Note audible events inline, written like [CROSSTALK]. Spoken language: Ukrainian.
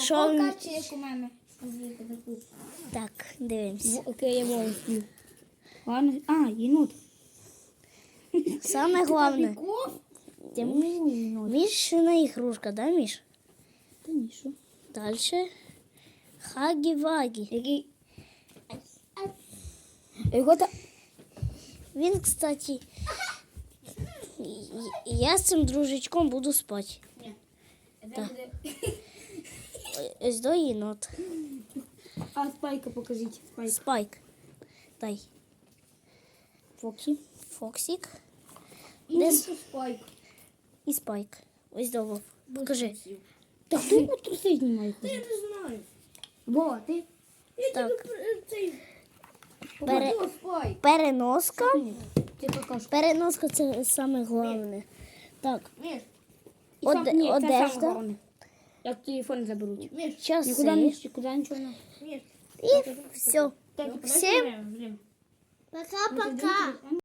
Що чи як у мене? Так, дивимося. Окей, я волосію. Ладно. А, єнот. Саме головне. Ти. Мішина ігрушка, да, Міш? Та ні, що? Далі. Хагі-вагі. Який? Його та... Він, кстати, я з цим дружечком буду спати. Так. [LAUGHS] Ось до єнот. А, спайка покажіть. Спайк. Спайк. Дай. Фоксі. Фоксик. І Десь- спайк. І спайк. Ось до Вов. Покажи. Та хто тут труси знімає? Я не знаю. Вова, ти? Я Так. тебе е, цей... Пере- Покажу спайк. Переноска. Ти. Переноска це саме головне. Так, Міш, І Оде- сам- ні, це одежда. саме головне. Як телефон заберуть. Міш, сейчас. Никуда ні- нікуди нічого не. І все. Всем пока-пока.